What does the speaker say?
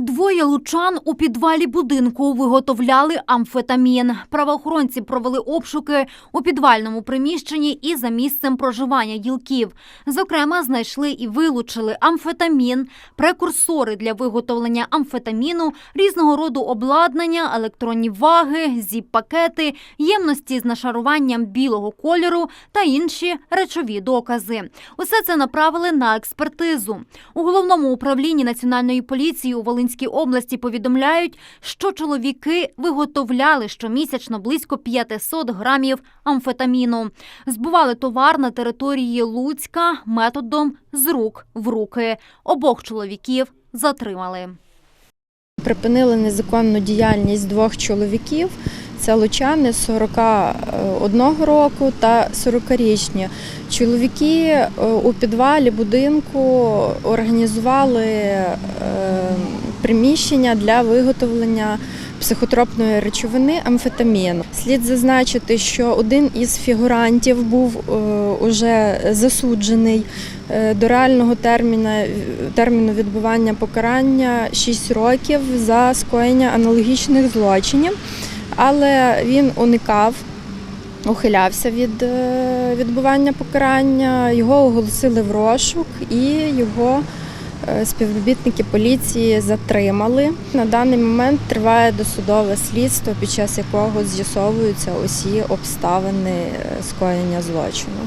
Двоє лучан у підвалі будинку виготовляли амфетамін. Правоохоронці провели обшуки у підвальному приміщенні і за місцем проживання ділків. Зокрема, знайшли і вилучили амфетамін, прекурсори для виготовлення амфетаміну, різного роду обладнання, електронні ваги, зіп-пакети, ємності з нашаруванням білого кольору та інші речові докази. Усе це направили на експертизу. У головному управлінні національної поліції у Волинській області повідомляють, що чоловіки виготовляли щомісячно близько 500 грамів амфетаміну. Збували товар на території Луцька методом з рук в руки. Обох чоловіків затримали. Припинили незаконну діяльність двох чоловіків. Це лучани 41 року та 40-річні. Чоловіки е, у підвалі будинку організували е, приміщення для виготовлення психотропної речовини амфетамін. Слід зазначити, що один із фігурантів був е, уже засуджений е, до реального терміна, терміну відбування покарання 6 років за скоєння аналогічних злочинів, але він уникав. Ухилявся від е, відбування покарання, його оголосили в розшук і його співробітники поліції затримали. На даний момент триває досудове слідство, під час якого з'ясовуються усі обставини е, скоєння злочину.